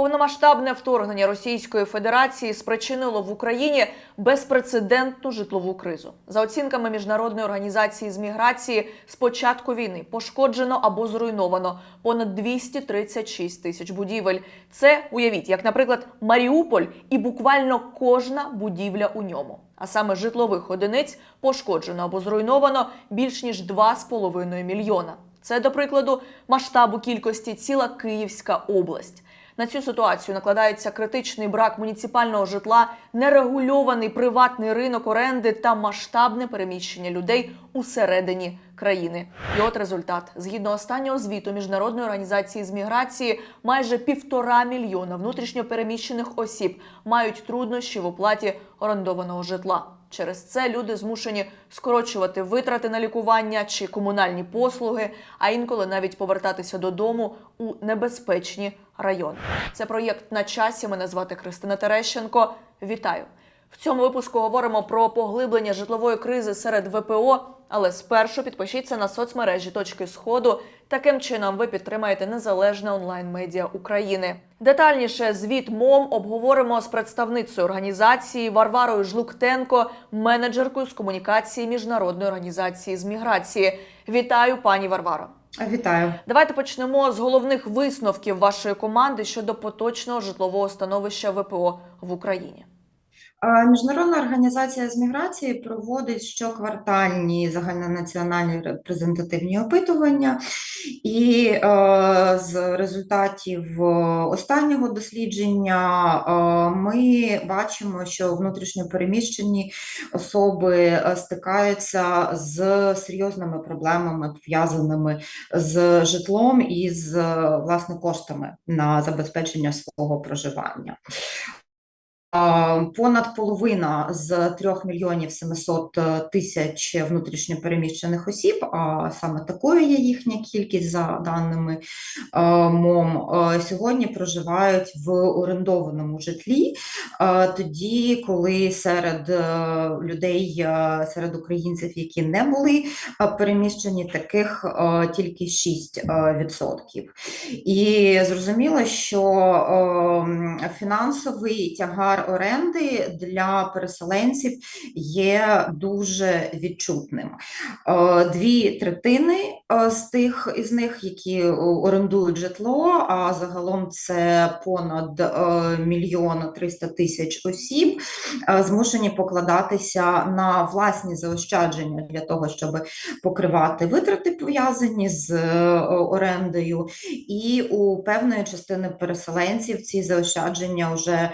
Повномасштабне вторгнення Російської Федерації спричинило в Україні безпрецедентну житлову кризу. За оцінками міжнародної організації з міграції, з початку війни пошкоджено або зруйновано понад 236 тисяч будівель. Це уявіть, як, наприклад, Маріуполь і буквально кожна будівля у ньому. А саме житлових одиниць пошкоджено або зруйновано більш ніж 2,5 мільйона. Це, до прикладу, масштабу кількості ціла Київська область. На цю ситуацію накладається критичний брак муніципального житла, нерегульований приватний ринок оренди та масштабне переміщення людей усередині країни. І от результат. Згідно останнього звіту міжнародної організації з міграції, майже півтора мільйона внутрішньо переміщених осіб мають труднощі в оплаті орендованого житла. Через це люди змушені скорочувати витрати на лікування чи комунальні послуги, а інколи навіть повертатися додому у небезпечні райони. Це проєкт на часі. Мене звати Христина Терещенко. Вітаю! В цьому випуску говоримо про поглиблення житлової кризи серед ВПО. Але спершу підпишіться на соцмережі точки сходу. Таким чином ви підтримаєте незалежне онлайн-медіа України. Детальніше звіт МОМ обговоримо з представницею організації Варварою Жлуктенко, менеджеркою з комунікації міжнародної організації з міграції. Вітаю, пані Варваро. Вітаю. Давайте почнемо з головних висновків вашої команди щодо поточного житлового становища ВПО в Україні. Міжнародна організація з міграції проводить щоквартальні загальнонаціональні репрезентативні опитування, і е, з результатів е, останнього дослідження е, ми бачимо, що внутрішньопереміщені особи е, стикаються з серйозними проблемами, пов'язаними з житлом і з е, власне коштами на забезпечення свого проживання. Понад половина з 3 мільйонів 700 тисяч внутрішньопереміщених осіб, а саме такою є їхня кількість за даними е, МОМ, е, сьогодні проживають в орендованому житлі, е, тоді, коли серед е, людей, е, серед українців, які не були е, переміщені, таких е, тільки 6%. І зрозуміло, що е, фінансовий тягар оренди для переселенців є дуже відчутним. Е, Дві третини е, з тих із них, які орендують житло, а загалом це понад е, мільйон триста тисяч осіб, змушені покладатися на власні заощадження для того, щоб покривати витрати пов'язані з орендою, і у певної частини переселенців ці заощадження вже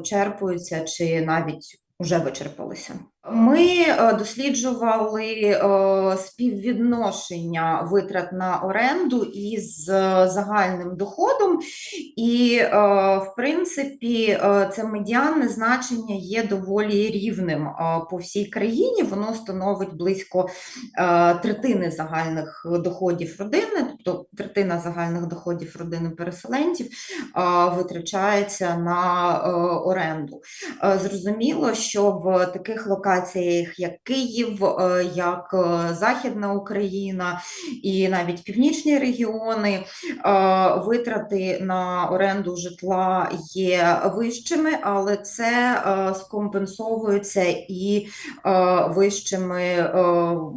вичерпуються чи навіть вже вичерпалися. Ми е, досліджували е, співвідношення витрат на оренду із е, загальним доходом, і, в принципі, це медіанне значення є доволі рівним по всій країні. Воно становить близько третини загальних доходів родини, тобто третина загальних доходів родини переселенців витрачається на е, оренду. Е, Зрозуміло, що в таких локаціях, як Київ, е, як Західна Україна і навіть північні регіони, витрати на оренду житла є вищими, але це скомпенсовується і вищими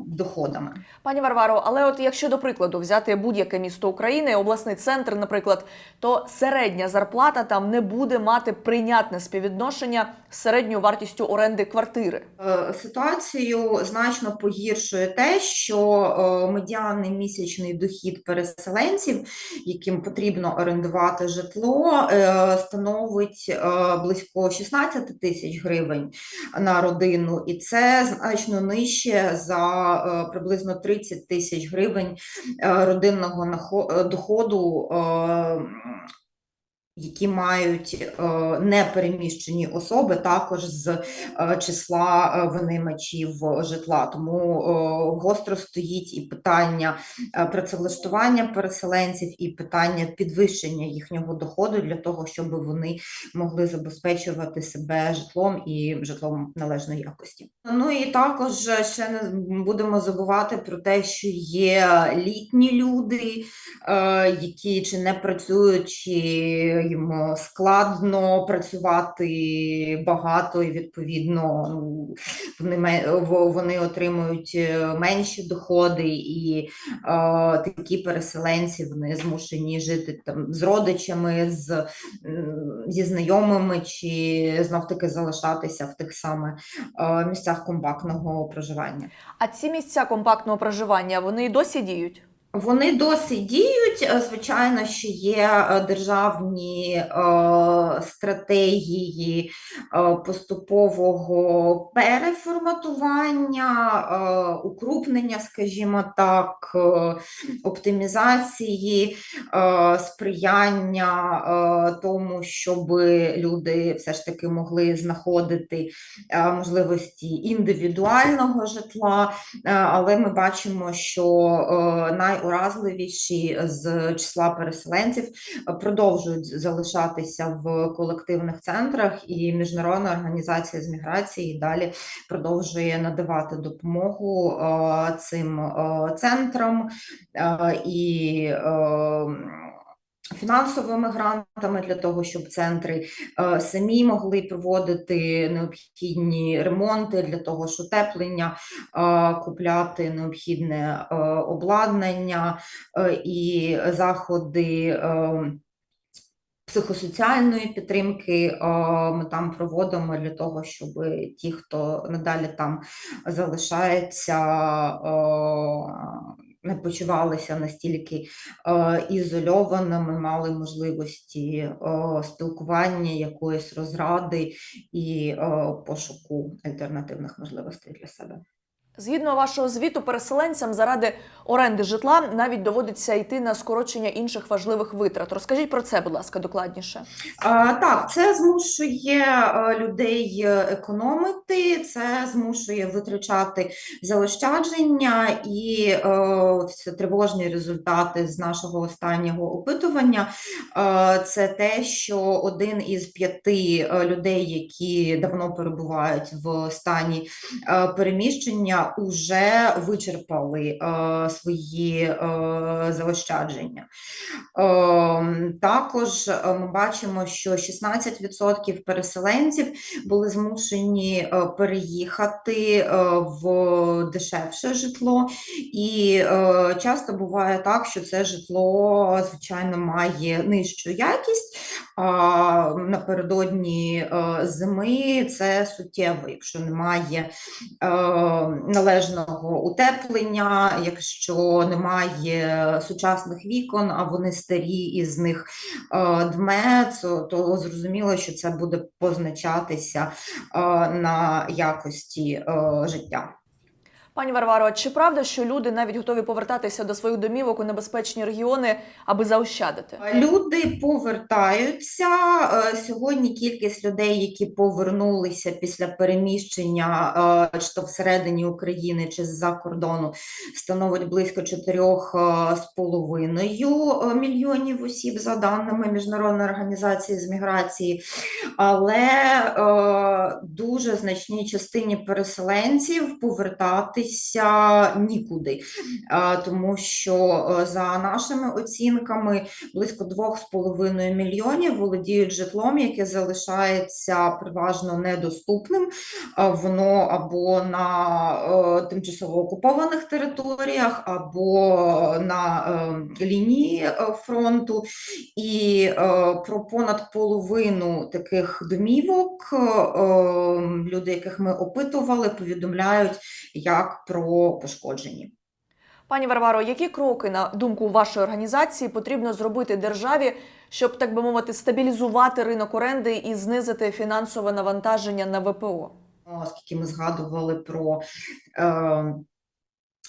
доходами. Пані Варваро, але от якщо до прикладу взяти будь-яке місто України, обласний центр, наприклад, то середня зарплата там не буде мати прийнятне співвідношення з середньою вартістю оренди квартири. Е, Ситуацію значно погіршує те, що е, медіанний місячний дохід переселенців, яким потрібно орендувати житло, е, становить близько 16 тисяч гривень на родину, і це значно нижче за приблизно 30 тисяч гривень родинного е, доходу. Які мають е, непереміщені особи також з е, числа е, винаймачів житла. Тому гостро стоїть і питання працевлаштування переселенців, і питання підвищення їхнього доходу для того, щоб вони могли забезпечувати себе житлом і житлом належної якості. Ну і також ще не будемо забувати про те, що є літні люди, які чи не працюють, чи їм складно працювати багато і відповідно ну, вони, вони отримують е, менші доходи, і е, такі переселенці вони змушені жити там з родичами, з, зі знайомими, чи знов таки залишатися в тих саме е, місцях компактного проживання. А ці місця компактного проживання вони й досі діють? Вони досі діють. Е, Звичайно, що є е, державні е, стратегії поступового переформатування, укрупнення, скажімо так, оптимізації, сприяння тому, щоб люди все ж таки могли знаходити можливості індивідуального житла. Але ми бачимо, що е, найуразливіші з числа переселенців продовжують залишатися в колективних центрах, і Міжнародна організація з міграції далі продовжує надавати допомогу е, цим е, центрам. Е, і Фінансовими грантами для того, щоб центри е, самі могли проводити необхідні ремонти для того, ж утеплення, е, купляти необхідне е, обладнання і заходи. Психосоціальної підтримки ми там проводимо для того, щоб ті, хто надалі там залишається, не почувалися настільки е, ізольованими, мали можливості е, спілкування, якоїсь розради і е, пошуку альтернативних можливостей для себе. Згідно вашого звіту, переселенцям заради оренди житла навіть доводиться йти на скорочення інших важливих витрат. Розкажіть про це, будь ласка, докладніше. Так, це змушує е, людей е, економити, це змушує витрачати заощадження і е, ці тривожні результати з нашого останнього опитування. е, Це те, що один із п'яти людей, які давно перебувають в стані переміщення, уже вичерпали е, свої е, заощадження. Ем, Також е, ми бачимо, що 16% переселенців були змушені переїхати в дешевше житло, і часто буває так, що це житло, звичайно, має нижчу якість. Напередодні е, зими це суттєво, якщо немає е, належного утеплення, якщо немає сучасних вікон, а вони старі і з них е, дме, то, зрозуміло, що це буде позначатися на якості життя. Пані Варваро, чи правда, що люди навіть готові повертатися до своїх домівок у небезпечні регіони, аби заощадити? Люди повертаються. Е, Сьогодні кількість людей, які повернулися після переміщення, е, чи то всередині України, чи з-за кордону, становить близько 4,5 е, мільйонів осіб, за даними Міжнародної організації з міграції. Але дуже значній частині переселенців повертатися нікуди. Е, тому що е, за нашими оцінками близько 2,5 мільйонів володіють житлом, яке залишається переважно недоступним. Е, Воно або на тимчасово окупованих територіях, або на лінії фронту. І про понад половину таких домівок люди, яких ми опитували, повідомляють як про пошкоджені. Пані Варваро, які кроки, на думку вашої організації, потрібно зробити державі, щоб, так би мовити, стабілізувати ринок оренди і знизити фінансове навантаження на ВПО? оскільки ми згадували про е,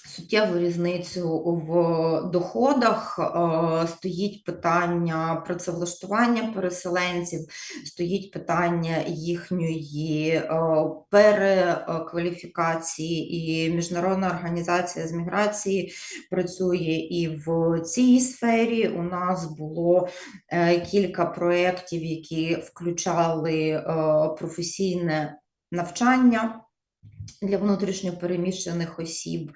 суттєву різницю в доходах, е, стоїть питання працевлаштування переселенців, стоїть питання їхньої е, перекваліфікації, і Міжнародна організація з міграції працює і в цій сфері. У нас було е, кілька проєктів, які включали професійне навчання для внутрішньопереміщених осіб.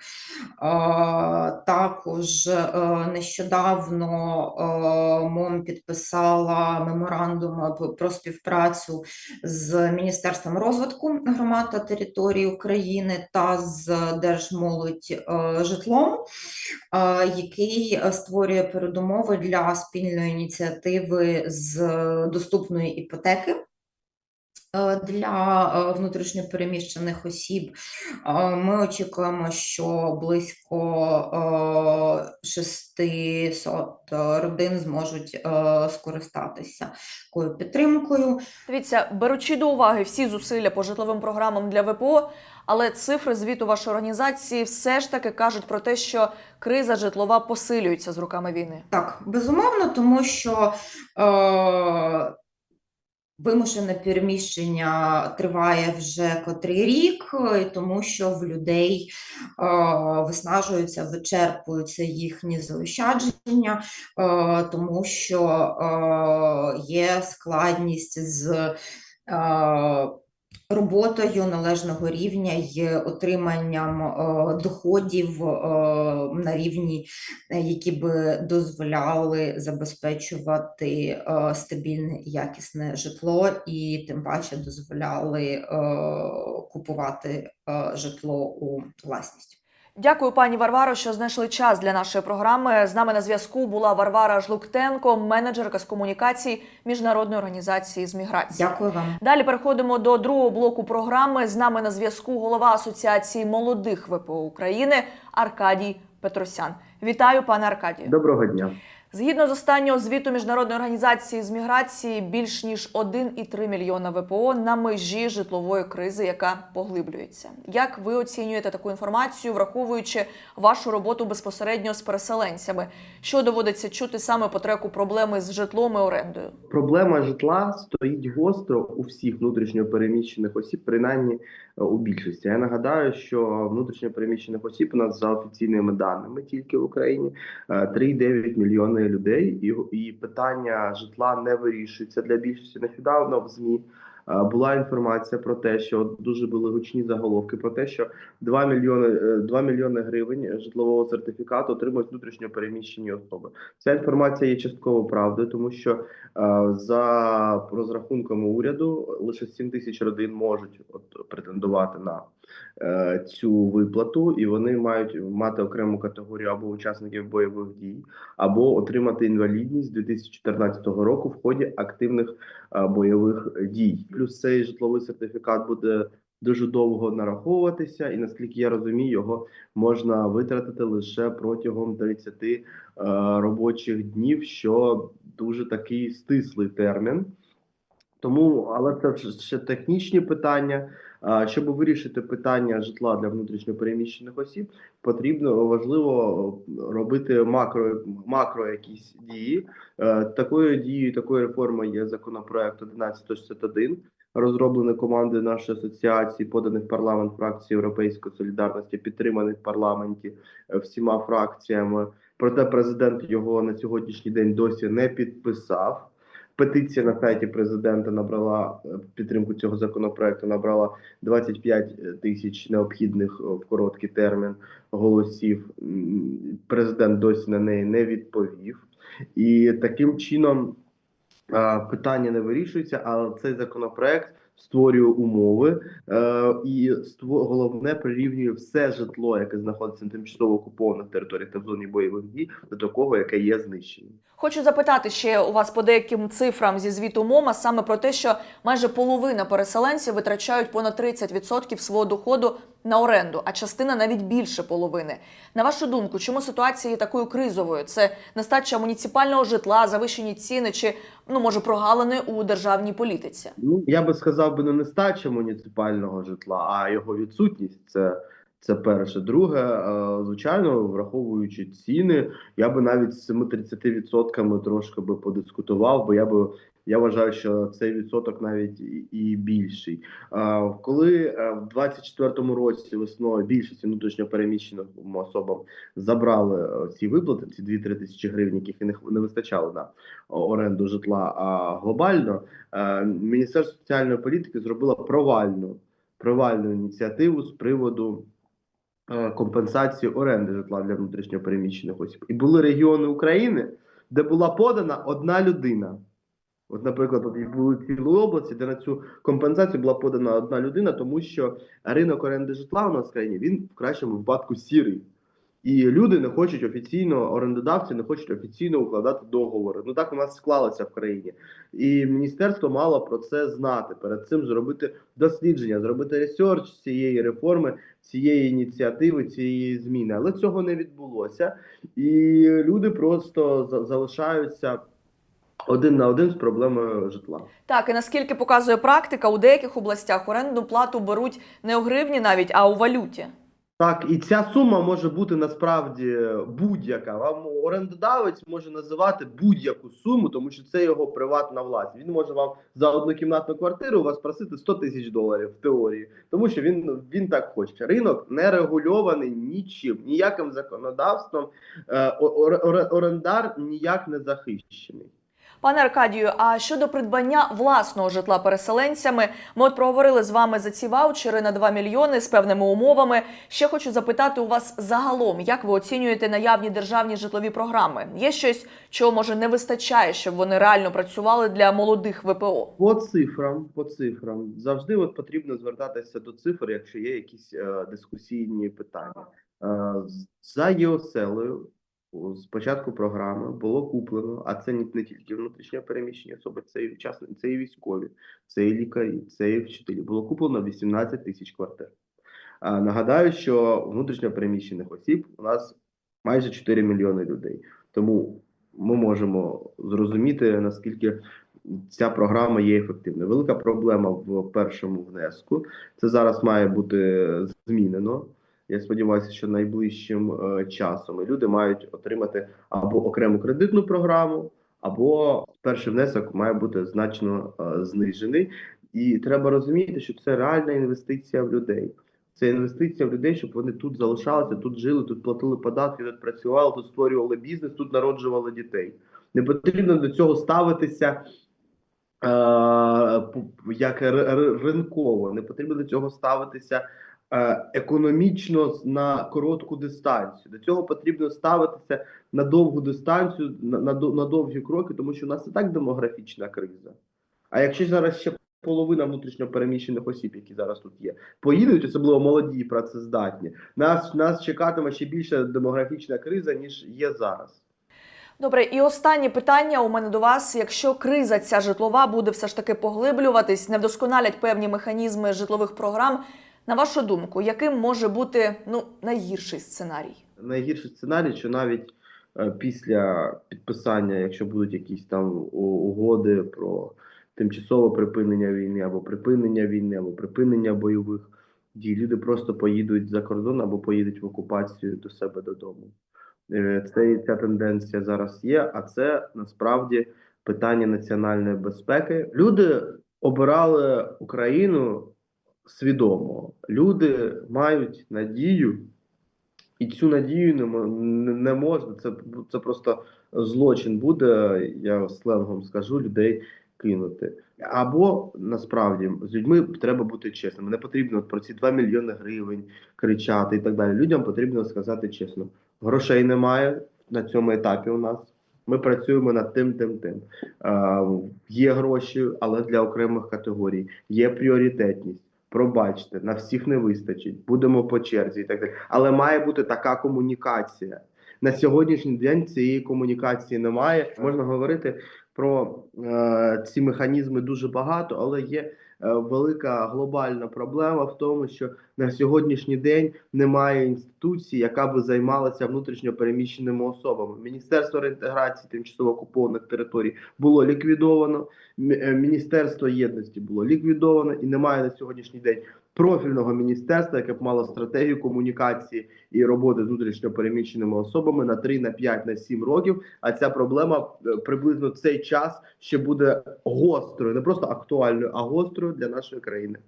Також е, нещодавно е, МОМ підписала меморандум про співпрацю з Міністерством розвитку громад та територій України та з Держмолодь е, житлом, який створює передумови для спільної ініціативи з доступної іпотеки. Е, Для е, внутрішньопереміщених осіб е, ми очікуємо, що близько е, 600 родин зможуть скористатися такою підтримкою. Дивіться, беручи до уваги всі зусилля по житловим програмам для ВПО, але цифри звіту вашої організації все ж таки кажуть про те, що криза житлова посилюється з роками війни. Так, безумовно, тому що е, вимушене переміщення триває вже котрий рік, тому що в людей е, виснажуються, вичерпуються їхні заощадження, е, тому що е, є складність з роботою належного рівня й отриманням е, доходів е, на рівні е, які би дозволяли забезпечувати стабільне і якісне житло, і тим паче дозволяли купувати житло у власність. Дякую, пані Варваро, що знайшли час для нашої програми. З нами на зв'язку була Варвара Жлуктенко, менеджерка з комунікацій міжнародної організації з міграції. Дякую вам. Далі переходимо до другого блоку програми. З нами на зв'язку голова Асоціації молодих ВПО України Аркадій Петросян. Вітаю, пане Аркадію. Доброго дня. Згідно з останнього звіту міжнародної організації з міграції, більш ніж 1,3 мільйона ВПО на межі житлової кризи, яка поглиблюється. Як ви оцінюєте таку інформацію, враховуючи вашу роботу безпосередньо з переселенцями? Що доводиться чути саме по треку проблеми з житлом і орендою? Проблема житла стоїть гостро у всіх внутрішньо переміщених осіб, принаймні е, у більшості. Я нагадаю, що внутрішньо переміщених осіб у нас за офіційними даними тільки в Україні е, 3,9 мільйони людей, і, і питання житла не вирішується для більшості. Нещодавно в змі е, була інформація про те, що дуже були гучні заголовки про те, що 2 мільйони, е, 2 мільйони гривень житлового сертифікату отримують внутрішньо переміщені особи. Ця інформація є частково правдою, тому що е, за розрахунками уряду лише 7 тисяч родин можуть от претендувати на е, цю виплату, і вони мають мати окрему категорію або учасників бойових дій, або отримати інвалідність 2014 року в ході активних е, бойових дій. Плюс цей житловий сертифікат буде дуже довго нараховуватися, і наскільки я розумію, його можна витратити лише протягом 30 е, робочих днів, що дуже такий стислий термін. Тому, але це ще технічні питання. Щоб вирішити питання житла для внутрішньопереміщених осіб, потрібно важливо робити макро, макро якісь дії. Е, Такою дією, такою реформою є законопроект 1161, розроблений командою нашої асоціації, поданий в парламент фракції Європейської солідарності, підтриманий в парламенті е, всіма фракціями. Проте президент його на сьогоднішній день досі не підписав. Петиція на сайті президента набрала е, підтримку цього законопроекту. Набрала 25 тисяч необхідних е, в короткий термін голосів. Президент досі на неї не відповів, і таким чином е, питання не вирішується. Але цей законопроект створює умови е, і ство- головне прирівнює все житло, яке знаходиться на тимчасово окупованих територіях та в зоні бойових дій, до такого, яке є знищене. Хочу запитати ще у вас по деяким цифрам зі звіту МОМА саме про те, що майже половина переселенців витрачають понад 30% свого доходу на оренду, а частина навіть більше половини. На вашу думку, чому ситуація є такою кризовою? Це нестача муніципального житла, завищені ціни чи ну може прогалини у державній політиці? Ну я би сказав би не нестача муніципального житла, а його відсутність. Це, це перше. Друге, е, звичайно, враховуючи ціни, я би навіть з цими 30% трошки би подискутував, бо я би. Я вважаю, що цей відсоток навіть і- більший. Коли е, в 24-му році весною більшість внутрішньопереміщеним особам забрали е, ці виплати, ці 2-3 тисячі гривень, яких не вистачало на оренду житла, а глобально Е, Міністерство соціальної політики зробило провальну провальну ініціативу з приводу компенсації оренди житла для внутрішньопереміщених осіб. І були регіони України, де була подана одна людина. От, наприклад, от були цілі області, де на цю компенсацію була подана одна людина, тому що ринок оренди житла у нас в країні він в кращому випадку сірий. І люди не хочуть офіційно, орендодавці не хочуть офіційно укладати договори. Ну так у нас склалося в країні. І міністерство мало про це знати. Перед цим зробити дослідження, зробити ресерч цієї реформи, цієї ініціативи, цієї зміни. Але цього не відбулося. І люди просто за- залишаються один на один з проблемою житла. Так, і наскільки показує практика, у деяких областях орендну плату беруть не у гривні навіть, а у валюті. Так, і ця сума може бути насправді будь-яка. Вам орендодавець може називати будь-яку суму, тому що це його приватна власність. Він може вам за однокімнатну квартиру вас просити 100 тисяч доларів в теорії, тому що він, він так хоче. Ринок не регульований нічим, ніяким законодавством. Е, ор- ор- орендар ніяк не захищений. Пане Аркадію, а щодо придбання власного житла переселенцями, ми от проговорили з вами за ці ваучери на 2 мільйони з певними умовами. Ще хочу запитати у вас загалом, як ви оцінюєте наявні державні житлові програми? Є щось, чого може не вистачає, щоб вони реально працювали для молодих ВПО? По цифрам, по цифрам завжди от потрібно звертатися до цифр, якщо є якісь е, дискусійні питання. Е, за ЄОСЕЛою з початку програми було куплено, а це не, тільки внутрішньо переміщені особи, це і вчасно, це і військові, це і лікарі, це і вчителі. Було куплено 18 тисяч квартир. А, нагадаю, що внутрішньо переміщених осіб у нас майже 4 мільйони людей. Тому ми можемо зрозуміти, наскільки ця програма є ефективною. Велика проблема в першому внеску. Це зараз має бути змінено. Я сподіваюся, що найближчим е, часом люди мають отримати або окрему кредитну програму, або перший внесок має бути значно е, знижений. І треба розуміти, що це реальна інвестиція в людей. Це інвестиція в людей, щоб вони тут залишалися, тут жили, тут платили податки, тут працювали, тут створювали бізнес, тут народжували дітей. Не потрібно до цього ставитися е, як ринково. Не потрібно до цього ставитися економічно на коротку дистанцію. До цього потрібно ставитися на довгу дистанцію, на, на, на довгі кроки, тому що у нас і так демографічна криза. А якщо зараз ще половина внутрішньо переміщених осіб, які зараз тут є, поїдуть, особливо молоді і працездатні, нас, нас чекатиме ще більша демографічна криза, ніж є зараз. Добре, і останнє питання у мене до вас: якщо криза ця житлова буде все ж таки поглиблюватись, не вдосконалять певні механізми житлових програм. На вашу думку, яким може бути ну найгірший сценарій? найгірший сценарій, що навіть е, після підписання, якщо будуть якісь там угоди про тимчасове припинення війни, або припинення війни, або припинення бойових дій, люди просто поїдуть за кордон або поїдуть в окупацію до себе додому. Е, Це ця тенденція зараз є, а це насправді питання національної безпеки. Люди обирали Україну свідомо. Люди мають надію, і цю надію не, не можна. Це, це просто злочин буде, я сленгом скажу, людей кинути. Або насправді з людьми треба бути чесним. Не потрібно про ці 2 мільйони гривень кричати і так далі. Людям потрібно сказати чесно: грошей немає на цьому етапі у нас. Ми працюємо над тим, тим, тим. Е, є гроші, але для окремих категорій. Є пріоритетність. Пробачте, на всіх не вистачить. Будемо по черзі і так далі. Але має бути така комунікація. На сьогоднішній день цієї комунікації немає. Можна говорити про е, ці механізми дуже багато, але є велика глобальна проблема в тому, що на сьогоднішній день немає інституції, яка би займалася внутрішньо переміщеними особами. Міністерство реінтеграції тимчасово окупованих територій було ліквідовано. Е, Міністерство єдності було ліквідовано, і немає на сьогоднішній день профільного міністерства, яке б мало стратегію комунікації і роботи з внутрішньо переміщеними особами на 3, на 5, на 7 років. А ця проблема е, приблизно цей час ще буде гострою, не просто актуальною, а гострою для нашої країни.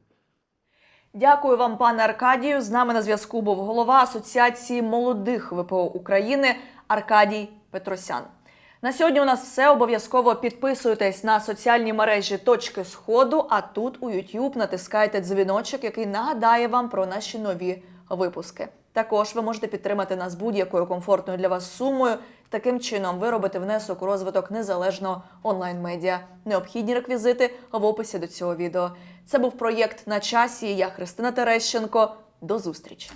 Дякую вам, пане Аркадію. З нами на зв'язку був голова Асоціації молодих ВПО України Аркадій Петросян. На сьогодні у нас все. Обов'язково підписуйтесь на соціальні мережі точки сходу. А тут у YouTube натискайте дзвіночок, який нагадає вам про наші нові випуски. Також ви можете підтримати нас будь-якою комфортною для вас сумою. Таким чином ви робите внесок у розвиток незалежного онлайн-медіа. Необхідні реквізити в описі до цього відео. Це був проєкт на часі. Я Христина Терещенко. До зустрічі.